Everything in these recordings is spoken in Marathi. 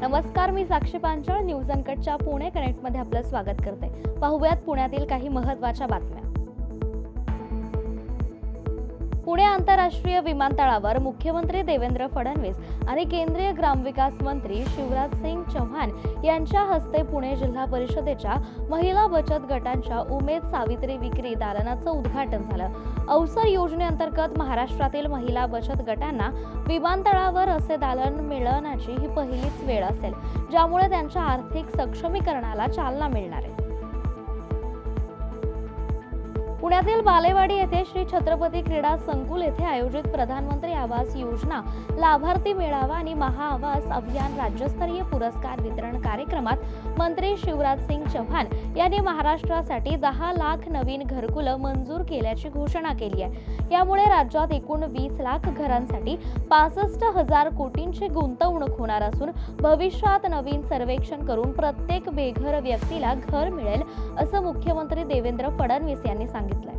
नमस्कार मी साक्षी पांचाळ. न्यूज अनकटच्या पुणे कनेक्टमध्ये आपलं स्वागत करते. पाहूयात पुण्यातील काही महत्त्वाच्या बातम्या. पुणे आंतरराष्ट्रीय विमानतळावर मुख्यमंत्री देवेंद्र फडणवीस आणि केंद्रीय ग्रामविकास मंत्री शिवराज सिंग चौहान यांच्या हस्ते पुणे जिल्हा परिषदेच्या महिला बचत गटांच्या उमेद सावित्री विक्री दालनाचं उद्घाटन झालं. अवसर योजनेअंतर्गत महाराष्ट्रातील महिला बचत गटांना विमानतळावर असे दालन मिळवण्याची ही पहिलीच वेळ असेल ज्यामुळे त्यांच्या आर्थिक सक्षमीकरणाला चालना मिळणार आहे. पुण्यातील बालेवाडी येथे श्री छत्रपती क्रीडा संकुल येथे आयोजित प्रधानमंत्री आवास योजना लाभार्थी मेळावा आणि महाआवास अभियान राज्यस्तरीय पुरस्कार वितरण कार्यक्रमात मंत्री शिवराज सिंग चव्हाण यांनी महाराष्ट्रासाठी दहा लाख नवीन घरकुलं मंजूर केल्याची घोषणा केली आहे. यामुळे राज्यात एकूण वीस लाख घरांसाठी पासष्ट हजार कोटींची गुंतवणूक होणार असून भविष्यात नवीन सर्वेक्षण करून प्रत्येक बेघर व्यक्तीला घर मिळेल असं मुख्यमंत्री देवेंद्र फडणवीस यांनी सांगितलं. सांगितलंय.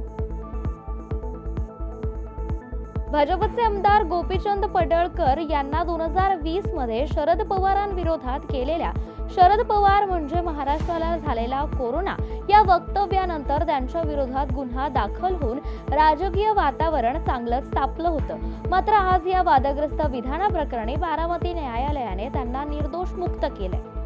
भाजपचे आमदार गोपीचंद पडळकर यांना दोन हजार वीसमध्ये शरद पवारांविरोधात केलेल्या शरद पवार म्हणजे महाराष्ट्राला झालेला कोरोना या वक्तव्यानंतर त्यांच्या विरोधात गुन्हा दाखल होऊन राजकीय वातावरण चांगलंच तापलं होतं. मात्र आज या वादग्रस्त विधानाप्रकरणी बारामती न्यायालयाने त्यांना निर्दोष मुक्त केलंय.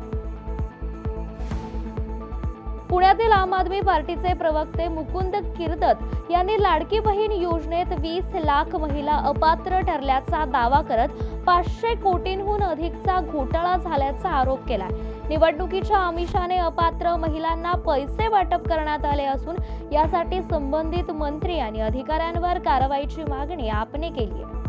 पुण्यातील आम आदमी पार्टीचे प्रवक्ते मुकुंद किर्दत यांनी लाडकी बहीण योजनेत वीस लाख महिला अपात्र ठरल्याचा दावा करत पाचशे कोटींहून अधिकचा घोटाळा झाल्याचा आरोप केला निवडणुकीच्या आमिषाने अपात्र महिलांना पैसे वाटप करण्यात आले असून यासाठी संबंधित मंत्री आणि अधिकाऱ्यांवर कारवाईची मागणी आपने केली आहे.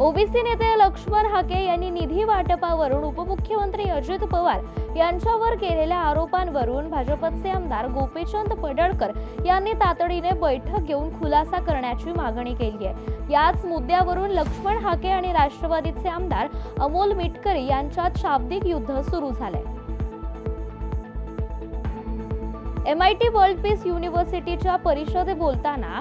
ओबीसी नेते लक्ष्मण हाके यांनी निधी वाटपावरून उपमुख्यमंत्री अजित पवार यांच्यावर केलेल्या आरोपांवरून भाजपचे आमदार गोपीचंद पडळकर यांनी तातडीने बैठक घेऊन खुलासा करण्याची मागणी केली आहे. याच मुद्द्यावरून लक्ष्मण हाके आणि राष्ट्रवादीचे आमदार अमोल मिटकरी यांच्यात शाब्दिक युद्ध सुरू झालंय. M I T world peace युनिव्हर्सिटीच्या परिषदेत बोलताना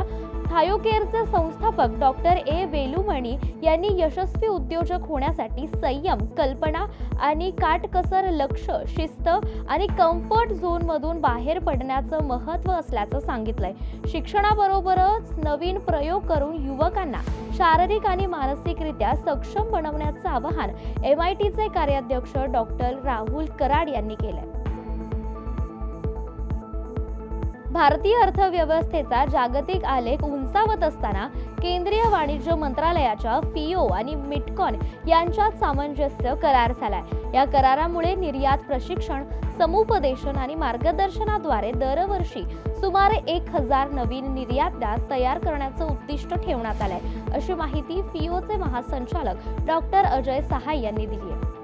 थायोकेअरचे संस्थापक डॉक्टर ए वेलुमणी यांनी यशस्वी उद्योजक होण्यासाठी संयम कल्पना आणि काटकसर लक्ष शिस्त आणि कम्फर्ट झोनमधून बाहेर पडण्याचं महत्त्व असल्याचं सांगितलंय. शिक्षणाबरोबरच नवीन प्रयोग करून युवकांना शारीरिक आणि मानसिकरित्या सक्षम बनवण्याचं आवाहन एम आय टीचे कार्याध्यक्ष डॉक्टर राहुल कराड यांनी केलंय. भारतीय अर्थव्यवस्थेचा जागतिक आलेख उंचावत असताना केंद्रीय वाणिज्य मंत्रालयाच्या फिओ आणि मिटकॉन यांच्यात सामंजस्य करार झालाय. या करारामुळे निर्यात प्रशिक्षण समुपदेशन आणि मार्गदर्शनाद्वारे दरवर्षी सुमारे एक हजार नवीन निर्यातदार तयार करण्याचं उद्दिष्ट ठेवण्यात आलंय अशी माहिती फिओचे महासंचालक डॉक्टर अजय सहाय यांनी दिली आहे.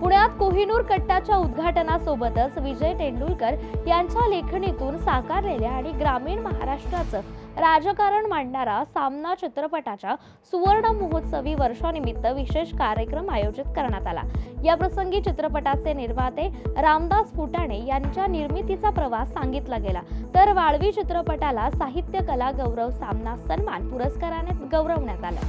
पुण्यात कोहिनूर कट्टाच्या उद्घाटनासोबतच विजय तेंडुलकर यांच्या लेखणीतून साकारलेल्या आणि ग्रामीण महाराष्ट्राचं राजकारण मांडणारा सामना चित्रपटाच्या सुवर्ण महोत्सवी वर्षानिमित्त विशेष कार्यक्रम आयोजित करण्यात आला. या प्रसंगी चित्रपटाचे निर्माते रामदास फुटाणे यांच्या निर्मितीचा प्रवास सांगितला गेला. तर वाळवी चित्रपटाला साहित्य कला गौरव सामना सन्मान पुरस्काराने गौरवण्यात आला.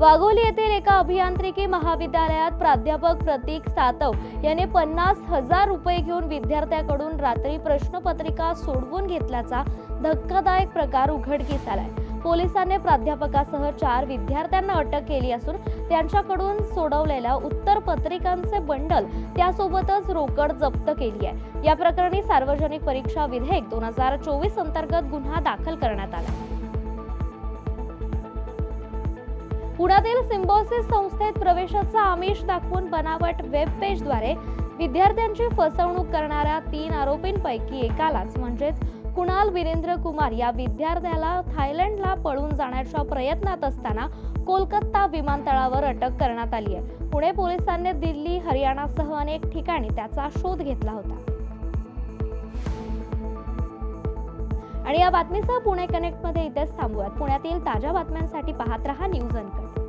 वाघोली येथील एका अभियांत्रिकी महाविद्यालयात प्राध्यापक प्रतीक सातव याने पन्नास हजार रुपये घेऊन विद्यार्थ्याकडून रात्री प्रश्नपत्रिका सोडवून घेतल्याचा धक्कादायक प्रकार उघडकीस आलाय. पोलिसांनी प्राध्यापकासह चार विद्यार्थ्यांना अटक केली असून त्यांच्याकडून सोडवलेल्या उत्तर पत्रिकांचे बंडल त्यासोबतच रोकड जप्त केली आहे. या प्रकरणी सार्वजनिक परीक्षा विधेयक दोन हजार चोवीस अंतर्गत गुन्हा दाखल करण्यात आला. पुण्यातील सिम्बॉसिस संस्थेत प्रवेशाचा आमिष दाखवून बनावट वेब पेजद्वारे विद्यार्थ्यांची फसवणूक करणाऱ्या तीन आरोपींपैकी एकालाच म्हणजेच कुणाल वीरेंद्र कुमार या विद्यार्थ्याला थायलंडला पळून जाण्याच्या प्रयत्नात असताना कोलकाता विमानतळावर अटक करण्यात आली आहे. पुणे पोलिसांनी दिल्ली हरियाणासह अनेक ठिकाणी त्याचा शोध घेतला होता. आणि या बातमीसह पुणे कनेक्टमध्ये इथेच थांबूयात. पुण्यातील ताज्या बातम्यांसाठी पाहत रहा न्यूज अनकट.